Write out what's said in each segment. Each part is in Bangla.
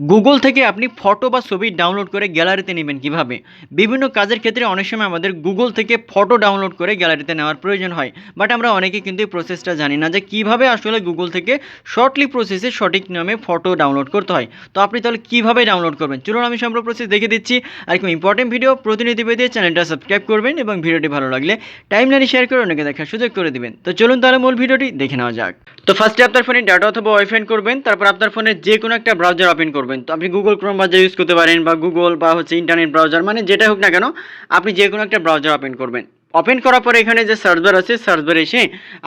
গুগল থেকে আপনি ফটো বা ছবি ডাউনলোড করে গ্যালারিতে নেবেন কীভাবে? বিভিন্ন কাজের ক্ষেত্রে অনেক সময় আমাদের গুগল থেকে ফটো ডাউনলোড করে গ্যালারিতে নেওয়ার প্রয়োজন হয়। বাট আমরা অনেকে কিন্তু এই প্রসেসটা জানি না যে কীভাবে আসলে গুগল থেকে শর্টলি প্রসেসে সঠিক নিয়মে ফটো ডাউনলোড করতে হয়। তো আপনি তাহলে কীভাবে ডাউনলোড করবেন? চলুন আমি সম্পূর্ণ প্রসেস দেখে দিচ্ছি। আর একটু ইম্পর্টেন্ট ভিডিও প্রতিনিধি পেতে চ্যানেলটা সাবস্ক্রাইব করবেন এবং ভিডিওটি ভালো লাগলে টাইম লাইনে শেয়ার করে অনেকে দেখার সুযোগ করে দিবেন। তো চলুন তাহলে মূল ভিডিওটি দেখে নেওয়া যাক। তো ফার্স্টে আপনার ফোনে ডাটা অথবা ওয়াইফাই করবেন, তারপর আপনার ফোনে যে কোনো একটা ব্রাউজার ওপেন করবেন তো আপনি গুগল ক্রোম ব্রাউজার ইউজ করতে পারেন বা গুগল বা হচ্ছে ইন্টারনেট ব্রাউজার মানে যেটা হোক না কেন, আপনি যে কোনো একটা ব্রাউজার ওপেন করবেন। ওপেন করার পরে এখানে যে সার্চ বার আছে সার্চ বার এসে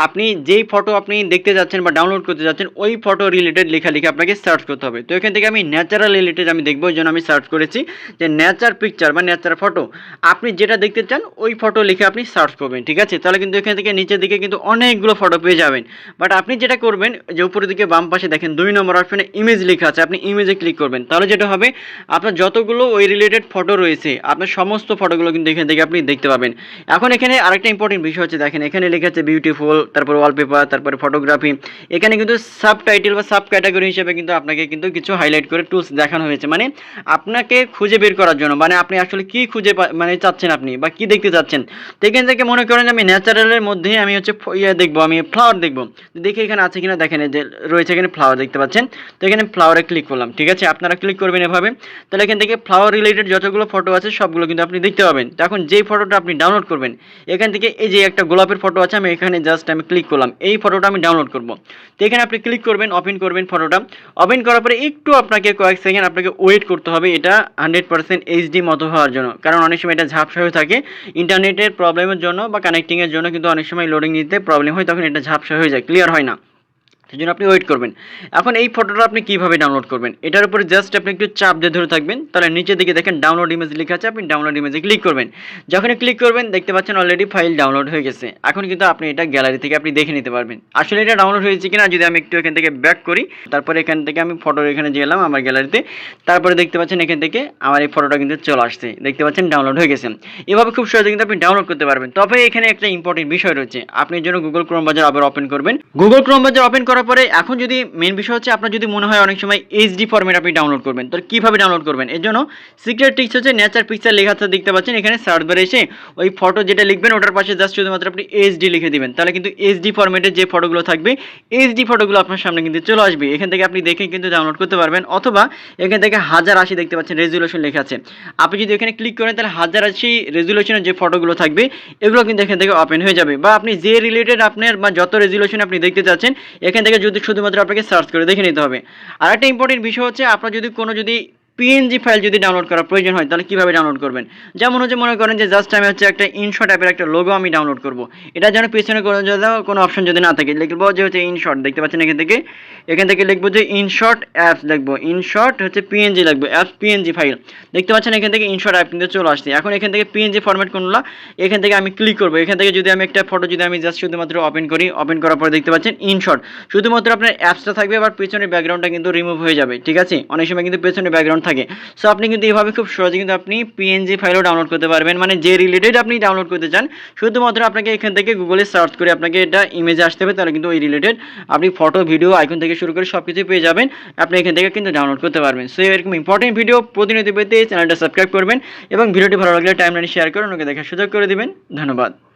আপনি যেই ফটো আপনি দেখতে যাচ্ছেন বা ডাউনলোড করতে যাচ্ছেন, ওই ফটো রিলেটেড লেখা লিখে আপনাকে সার্চ করতে হবে। তো এখান থেকে আমি ন্যাচারাল রিলেটেড আমি দেখব ওই জন্য আমি সার্চ করেছি যে ন্যাচার পিকচার বা ন্যাচার ফটো আপনি যেটা দেখতে চান, ওই ফটো লিখে আপনি সার্চ করবেন, ঠিক আছে? তাহলে কিন্তু এখান থেকে নিচের দিকে কিন্তু অনেকগুলো ফটো পেয়ে যাবেন। বাট আপনি যেটা করবেন, যে উপরের দিকে বাম পাশে দেখেন, দুই নম্বর অপশনে ইমেজ লেখা আছে, আপনি ইমেজে ক্লিক করবেন। তাহলে যেটা হবে, আপনার যতগুলো ওই রিলেটেড ফটো রয়েছে, আপনার সমস্ত ফটোগুলো কিন্তু এখান থেকে আপনি দেখতে পাবেন। এখন এখানে আরেকটা ইম্পর্টেন্ট বিষয় হচ্ছে, দেখেন, এখানে লেখা আছে বিউটিফুল তারপর ওয়ালপেপার তারপরে ফটোগ্রাফি এখানে কিন্তু সাব টাইটেল বা সাব ক্যাটাগরি হিসেবে কিন্তু আপনাকে কিন্তু কিছু হাইলাইট করে টুলস দেখানো হয়েছে। মানে আপনাকে খুঁজে বের করার জন্য মানে আপনি আসলে কি খুঁজে মানে চাচ্ছেন আপনি বা কি দেখতে চাচ্ছেন? তো এখান থেকে মনে করেন আমি ন্যাচারালের মধ্যে আমি হচ্ছে ইয়ে দেখব, আমি ফ্লাওয়ার দেখব। দেখি এখানে আছে কিনা, দেখেন যে রয়েছে এখানে ফ্লাওয়ার দেখতে পাচ্ছেন। তো এখানে ফ্লাওয়ারে ক্লিক করলাম, ঠিক আছে? আপনারা ক্লিক করবেন এভাবে। তাহলে এখান থেকে ফ্লাওয়ার রিলেটেড যতগুলো ফটো আছে, সবগুলো কিন্তু আপনি দেখতে পাবেন। তো এখন যেই ফটোটা আপনি ডাউনলোড করবেন এখান থেকে এই যে একটা গোলাপের ফটো আছে, আমি এখানে জাস্ট আমি ক্লিক করলাম। এই ফটোটা আমি ডাউনলোড করব। তো এখানে আপনি ক্লিক করবেন ওপেন করবেন ফটোটা ওপেন করার পরে একটু আপনাকে কয়েক সেকেন্ড আপনাকে ওয়েট করতে হবে, এটা হান্ড্রেড পার্সেন্ট এইচডি মতো হওয়ার জন্য। কারণ অনেক সময় এটা ঝাপসা হয়ে থাকে। ইন্টারনেটের প্রবলেমের জন্য বা কানেক্টিংয়ের জন্য কিন্তু অনেক সময় লোডিং নিতে প্রবলেম হয়, তখন এটা ঝাপসা হয়ে যায় ক্লিয়ার হয় না। সেই জন্য আপনি ওয়েট করবেন। এখন এই ফটোটা আপনি কীভাবে ডাউনলোড করবেন? এটার উপরে জাস্ট আপনি একটু চাপ দিয়ে ধরে থাকবেন। তাহলে নিচের দিকে দেখেন ডাউনলোড ইমেজ লেখা আছে, আপনি ডাউনলোড ইমেজে ক্লিক করবেন। যখনই ক্লিক করবেন, দেখতে পাচ্ছেন অলরেডি ফাইল ডাউনলোড হয়ে গেছে। এখন কিন্তু আপনি এটা গ্যালারি থেকে আপনি দেখে নিতে পারবেন। আসলে এটা ডাউনলোড হয়েছে কিনা, যদি আমি একটু এখান থেকে ব্যাক করি, তারপরে এখান থেকে আমি ফটোর এখানে গেলাম আমার গ্যালারিতে তারপরে দেখতে পাচ্ছেন এখান থেকে আমার এই ফটোটা কিন্তু চলে আসছে। দেখতে পাচ্ছেন ডাউনলোড হয়ে গেছে। এভাবে খুব সহজে কিন্তু আপনি ডাউনলোড করতে পারবেন। তবে এখানে একটা ইম্পর্টেন্ট বিষয় রয়েছে। আপনি জন্য গুগল ক্রোম বাজার আবার ওপেন করবেন। গুগল ক্রোম বাজার ওপেন করার পরে এখন যদি মেন বিষয় হচ্ছে আপনার যদি মনে হয় অনেক সময় এইচডি ফরম্যাট আপনি ডাউনলোড করবেন। তো কীভাবে ডাউনলোড করবেন? এর জন্য সিক্রেট টিক্স হচ্ছে নেচার পিকচার লেখা আছে, দেখতে পাচ্ছেন এখানে সার্চ বারে এসে ওই ফটো যেটা লিখবেন ওটার পাশে জাস্ট শুধুমাত্র আপনি এইচডি লিখে দিবেন। তাহলে কিন্তু এইচডি ফরম্যাটে যে ফটোগুলো থাকবে এইচডি ফটোগুলো আপনার সামনে কিন্তু চলে আসবে। এখান থেকে আপনি দেখে কিন্তু ডাউনলোড করতে পারবেন। অথবা এখান থেকে হাজার আশি দেখতে পাচ্ছেন রেজুলেশন লেখা আছে। আপনি যদি এখানে ক্লিক করেন, তাহলে হাজার আশি রেজুলেশনের যে ফটোগুলো থাকবে, এগুলো কিন্তু এখান থেকে ওপেন হয়ে যাবে। বা আপনি যে রিলেটেড আপনার বা যত রেজুলেশন আপনি দেখতে চাচ্ছেন, এখান থেকে যদি শুধুমাত্র আপনাকে সার্চ করে দেখে নিতে হবে। আর একটা ইম্পর্টেন্ট বিষয় হচ্ছে, আপনার যদি কোনো যদি পিএনজি ফাইল যদি ডাউনলোড করার প্রয়োজন হয়, তাহলে কীভাবে ডাউনলোড করবেন? যেমন হচ্ছে মনে করেন যে জাস্ট আমি হচ্ছে একটা ইনশট অ্যাপের একটা লোগো আমি ডাউনলোড করব। এটা যেন পিছনে কোনো কোনো অপশন যদি না থাকে, লিখব যে হচ্ছে ইনশট দেখতে পাচ্ছেন এখান থেকে? এখান থেকে লিখব যে ইনশট অ্যাপস লিখব। ইনশট হচ্ছে পিএনজি লিখব অ্যাপস পিএনজি ফাইল দেখতে পাচ্ছেন এখান থেকে ইনশট অ্যাপ কিন্তু চলে আসছে। এখন এখান থেকে পিএনজি ফরম্যাট কোনগুলো? এখান থেকে আমি ক্লিক করব। এখান থেকে যদি আমি একটা ফটো যদি আমি জাস্ট শুধুমাত্র ওপেন করি ওপেন করার পরে দেখতে পাচ্ছেন ইনশট শুধুমাত্র আপনার অ্যাপসটা থাকবে, আবার পেছনের ব্যাকগ্রাউন্ডটা কিন্তু রিমুভ হয়ে যাবে, ঠিক আছে? অনেক সময় কিন্তু পেছনে ব্যাকগ্রাউন্ড থাকে। সো আপনি কিন্তু এইভাবে খুব সহজে কিন্তু আপনি পিএনজি ফাইলও ডাউনলোড করতে পারবেন। মানে যে রিলেটেড আপনি ডাউনলোড করতে চান, শুধুমাত্র আপনাকে এখান থেকে গুগলে সার্চ করে আপনাকে এটা ইমেজে আসতে হবে, তাহলে কিন্তু ওই রিলেটেড আপনি ফটো ভিডিও আইকন থেকে শুরু করে সব কিছু পেয়ে যাবেন। আপনি এখান থেকে কিন্তু ডাউনলোড করতে পারবেন। সো এরকম ইম্পর্টেন্ট ভিডিও প্রতিনিধি পেতে চ্যানেলটা সাবস্ক্রাইব করবেন এবং ভিডিওটি ভালো লাগলে টাইম লাইনে শেয়ার করে ওনাকে দেখার সুযোগ করে দিবেন। ধন্যবাদ।